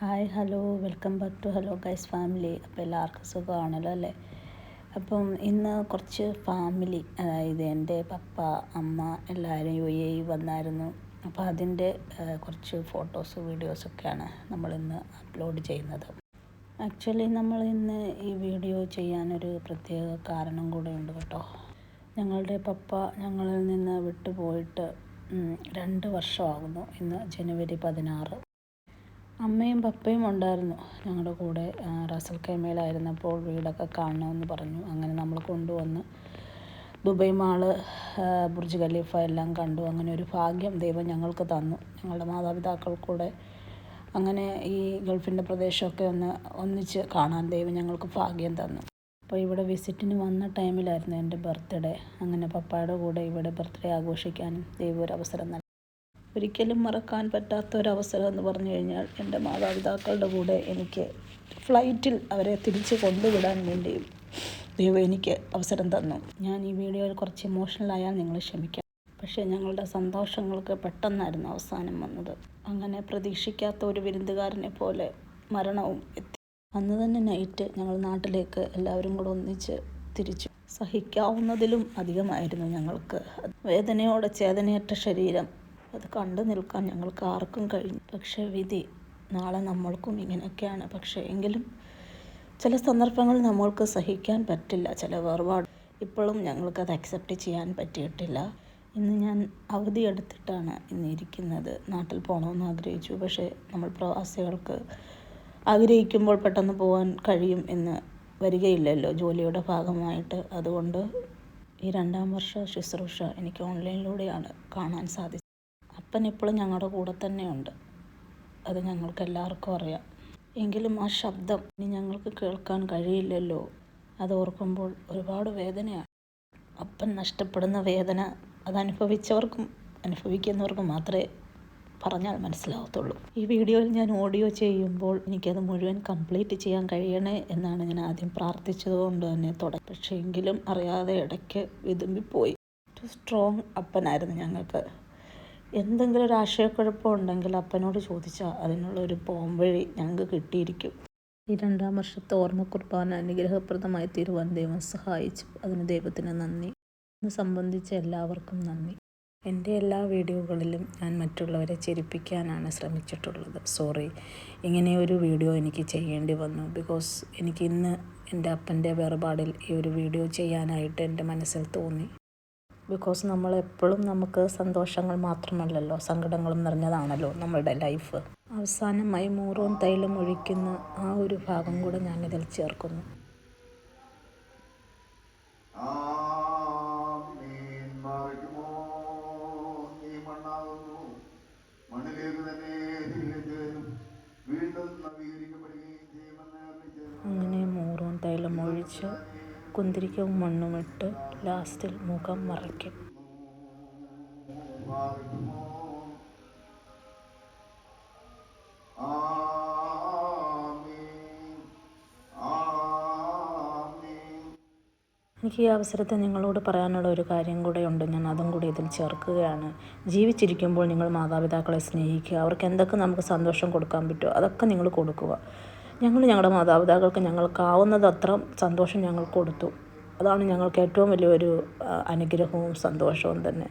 Hi hello welcome back to hello guys family. അപ്പോൾ എല്ലാവർക്കും സുഖമാണല്ലോ അല്ലേ? അപ്പം ഇന്ന് കുറച്ച് ഫാമിലി അതായത് എന്റെ പപ്പ അമ്മ എല്ലാവരും യു എ വന്നായിരുന്നു. അപ്പോൾ അതിന്റെ കുറച്ച് ഫോട്ടോസ് വീഡിയോസൊക്കെയാണ് നമ്മളിന്ന് അപ്ലോഡ് ചെയ്യുന്നത്. ആക്ച്വലി നമ്മൾ ഇന്ന് ഈ വീഡിയോ ചെയ്യാനൊരു പ്രത്യേക കാരണം കൂടെ ഉണ്ട് കേട്ടോ. ഞങ്ങളുടെ പപ്പ ഞങ്ങളിൽ നിന്ന് വിട്ടുപോയിട്ട് രണ്ട് വർഷമാകുന്നു ഇന്ന് ജനുവരി പതിനാറ്. അമ്മയും പപ്പയും ഉണ്ടായിരുന്നു. ഞങ്ങളുടെ കൂടെ റസൽ കൈമയിലായിരുന്നപ്പോൾ വീടൊക്കെ കാണണമെന്ന് പറഞ്ഞു. അങ്ങനെ നമ്മൾ കൊണ്ടുവന്ന് ദുബൈ മാൾ ബുർജ് ഖലീഫ എല്ലാം കണ്ടു. അങ്ങനെ ഒരു ഭാഗ്യം ദൈവം ഞങ്ങൾക്ക് തന്നു. ഞങ്ങളുടെ മാതാപിതാക്കൾ കൂടെ അങ്ങനെ ഈ ഗൾഫിന്റെ പ്രദേശമൊക്കെ ഒന്ന് ഒന്നിച്ച് കാണാൻ ദൈവം ഞങ്ങൾക്ക് ഭാഗ്യം തന്നു. അപ്പോൾ ഇവിടെ വിസിറ്റിന് വന്ന ടൈമിലായിരുന്നു എന്റെ ബർത്ത്ഡേ. അങ്ങനെ പപ്പായുടെ കൂടെ ഇവിടെ ബർത്ത്ഡേ ആഘോഷിക്കാനും ദൈവം ഒരു അവസരം നൽകി. ഒരിക്കലും മറക്കാൻ പറ്റാത്ത ഒരവസരം എന്ന് പറഞ്ഞു കഴിഞ്ഞാൽ എന്റെ മാതാപിതാക്കളുടെ കൂടെ എനിക്ക് ഫ്ലൈറ്റിൽ അവരെ തിരിച്ച് കൊണ്ടുവിടാൻ വേണ്ടിയും ദൈവം എനിക്ക് അവസരം തന്നു. ഞാൻ ഈ വീഡിയോയിൽ കുറച്ച് ഇമോഷണലായാൽ നിങ്ങൾ ക്ഷമിക്കാം. പക്ഷേ ഞങ്ങളുടെ സന്തോഷങ്ങൾക്ക് പെട്ടെന്നായിരുന്നു അവസാനം വന്നത്. അങ്ങനെ പ്രതീക്ഷിക്കാത്ത ഒരു വിരുന്നുകാരനെ പോലെ മരണവും എത്തി. അന്ന് തന്നെ നൈറ്റ് ഞങ്ങൾ നാട്ടിലേക്ക് എല്ലാവരും കൂടെ ഒന്നിച്ച് തിരിച്ചു. സഹിക്കാവുന്നതിലും അധികമായിരുന്നു ഞങ്ങൾക്ക്. വേദനയോടെ ചേതനയറ്റ ശരീരം അത് കണ്ടു നിൽക്കാൻ ഞങ്ങൾക്ക് ആർക്കും കഴിഞ്ഞു പക്ഷെ വിധി നാളെ നമ്മൾക്കും ഇങ്ങനെയൊക്കെയാണ്. പക്ഷേ എങ്കിലും ചില സന്ദർഭങ്ങൾ നമ്മൾക്ക് സഹിക്കാൻ പറ്റില്ല ചില വേർപാട്. ഇപ്പോഴും ഞങ്ങൾക്കത് അക്സെപ്റ്റ് ചെയ്യാൻ പറ്റിയിട്ടില്ല. ഇന്ന് ഞാൻ അവധി എടുത്തിട്ടാണ് ഇന്ന് ഇരിക്കുന്നത്. നാട്ടിൽ പോകണമെന്ന് ആഗ്രഹിച്ചു. പക്ഷേ നമ്മൾ പ്രവാസികൾക്ക് ആഗ്രഹിക്കുമ്പോൾ പെട്ടെന്ന് പോകാൻ കഴിയും എന്ന് വരികയില്ലല്ലോ ജോലിയുടെ ഭാഗമായിട്ട്. അതുകൊണ്ട് ഈ രണ്ടാം വർഷ ശുശ്രൂഷ എനിക്ക് ഓൺലൈനിലൂടെയാണ് കാണാൻ സാധിച്ചത്. അപ്പൻ ഇപ്പോഴും ഞങ്ങളുടെ കൂടെ തന്നെയുണ്ട്. അത് ഞങ്ങൾക്ക് എല്ലാവർക്കും അറിയാം. എങ്കിലും ആ ശബ്ദം ഇനി ഞങ്ങൾക്ക് കേൾക്കാൻ കഴിയില്ലല്ലോ. അത് ഓർക്കുമ്പോൾ ഒരുപാട് വേദനയാണ് അപ്പൻ നഷ്ടപ്പെടുന്ന വേദന അതനുഭവിച്ചവർക്കും അനുഭവിക്കുന്നവർക്കും മാത്രമേ പറഞ്ഞാൽ മനസ്സിലാവത്തുള്ളൂ. ഈ വീഡിയോയിൽ ഞാൻ ഓഡിയോ ചെയ്യുമ്പോൾ എനിക്കത് മുഴുവൻ കംപ്ലീറ്റ് ചെയ്യാൻ കഴിയണേ എന്നാണ് ഞാൻ ആദ്യം പ്രാർത്ഥിച്ചതുകൊണ്ട് തന്നെ തുടങ്ങി. പക്ഷേ എങ്കിലും അറിയാതെ ഇടയ്ക്ക് വിതുമ്പിപ്പോയി. സ്ട്രോങ് അപ്പനായിരുന്നു ഞങ്ങൾക്ക്. എന്തെങ്കിലും ഒരു ആശയക്കുഴപ്പം ഉണ്ടെങ്കിൽ അപ്പനോട് ചോദിച്ചാൽ അതിനുള്ള ഒരു പോംവഴി ഞങ്ങൾക്ക് കിട്ടിയിരിക്കും. ഈ രണ്ടാം വർഷത്തെ ഓർമ്മ കുർബാന അനുഗ്രഹപ്രദമായി തീരുവാൻ ദൈവം സഹായിച്ചു. അതിന് ദൈവത്തിന് നന്ദി. ഇത് സംബന്ധിച്ച് എല്ലാവർക്കും നന്ദി. എന്റെ എല്ലാ വീഡിയോകളിലും ഞാൻ മറ്റുള്ളവരെ ചിരിപ്പിക്കാനാണ് ശ്രമിച്ചിട്ടുള്ളത്. സോറി. ഇങ്ങനെ ഒരു വീഡിയോ എനിക്ക് ചെയ്യേണ്ടി വന്നു. ബിക്കോസ് എനിക്ക് ഇന്ന് എന്റെ അപ്പന്റെ വേർപാടിൽ ഈ ഒരു വീഡിയോ ചെയ്യാനായിട്ട് എന്റെ മനസ്സിൽ തോന്നി. ബിക്കോസ് നമ്മൾ എപ്പോഴും നമുക്ക് സന്തോഷങ്ങൾ മാത്രമല്ലല്ലോ സങ്കടങ്ങളും നിറഞ്ഞതാണല്ലോ നമ്മളുടെ ലൈഫ് അവസാനമായി മൂറോൻ തൈലം ഒഴിക്കുന്ന ആ ഒരു ഭാഗം കൂടെ ഇതിൽ ചേർക്കുന്നു. അങ്ങനെ മൂറോൻ തൈലം ഒഴിച്ച് കുന്തിരിക്കവും മണ്ണുമിട്ട് ലാസ്റ്റിൽ മുഖം മറയ്ക്കും. എനിക്ക് ഈ അവസരത്തെ നിങ്ങളോട് പറയാനുള്ള ഒരു കാര്യം കൂടെ ഉണ്ട്. ഞാൻ അതും കൂടി ഇതിൽ ചേർക്കുകയാണ്. ജീവിച്ചിരിക്കുമ്പോൾ നിങ്ങൾ മാതാപിതാക്കളെ സ്നേഹിക്കുക. അവർക്ക് എന്തൊക്കെ നമുക്ക് സന്തോഷം കൊടുക്കാൻ പറ്റുമോ? അതൊക്കെ നിങ്ങൾ കൊടുക്കുക. ഞങ്ങൾ ഞങ്ങളുടെ മാതാപിതാക്കൾക്ക് ഞങ്ങൾക്കാവുന്നതത്ര സന്തോഷം ഞങ്ങൾ കൊടുത്തു. അതാണ് ഞങ്ങൾക്ക് ഏറ്റവും വലിയൊരു അനുഗ്രഹവും സന്തോഷവും തന്നെ.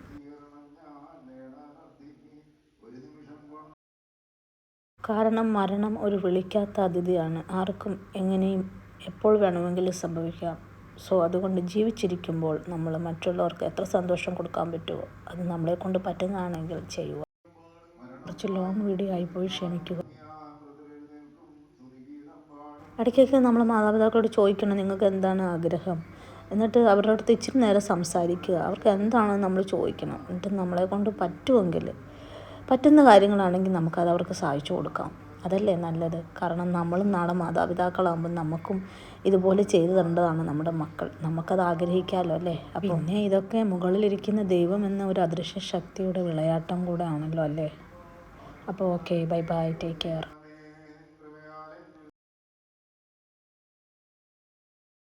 കാരണം മരണം ഒരു വിളിക്കാത്ത അതിഥിയാണ്. ആർക്കും എങ്ങനെയും എപ്പോൾ വേണമെങ്കിലും സംഭവിക്കാം. സോ അതുകൊണ്ട് ജീവിച്ചിരിക്കുമ്പോൾ നമ്മൾ മറ്റുള്ളവർക്ക് എത്ര സന്തോഷം കൊടുക്കാൻ പറ്റുമോ അത് നമ്മളെ കൊണ്ട് പറ്റുന്നതാണെങ്കിൽ ചെയ്യുക. കുറച്ച് ലോങ് വീഡിയോ ആയിപ്പോയി ക്ഷമിക്കുക. ഇടയ്ക്കൊക്കെ നമ്മൾ മാതാപിതാക്കളോട് ചോദിക്കണം നിങ്ങൾക്ക് എന്താണ് ആഗ്രഹം. എന്നിട്ട് അവരുടെ അടുത്ത് ഇച്ചിരി നേരം സംസാരിക്കുക. അവർക്ക് എന്താണ് നമ്മൾ ചോദിക്കണം. എന്നിട്ട് നമ്മളെ കൊണ്ട് പറ്റുമെങ്കിൽ പറ്റുന്ന കാര്യങ്ങളാണെങ്കിൽ നമുക്കത് അവർക്ക് സഹായിച്ചു കൊടുക്കാം. അതല്ലേ നല്ലത്? കാരണം നമ്മളും നാളെ മാതാപിതാക്കളാകുമ്പോൾ നമുക്കും ഇതുപോലെ ചെയ്തു തരേണ്ടതാണ് നമ്മുടെ മക്കൾ. നമുക്കത് ആഗ്രഹിക്കാമല്ലോ അല്ലേ? പിന്നെ ഇതൊക്കെ മുകളിലിരിക്കുന്ന ദൈവം എന്ന ഒരു അദൃശ്യ ശക്തിയുടെ വിളയാട്ടം കൂടെ ആണല്ലോ അല്ലേ? അപ്പോൾ okay bye bye take care.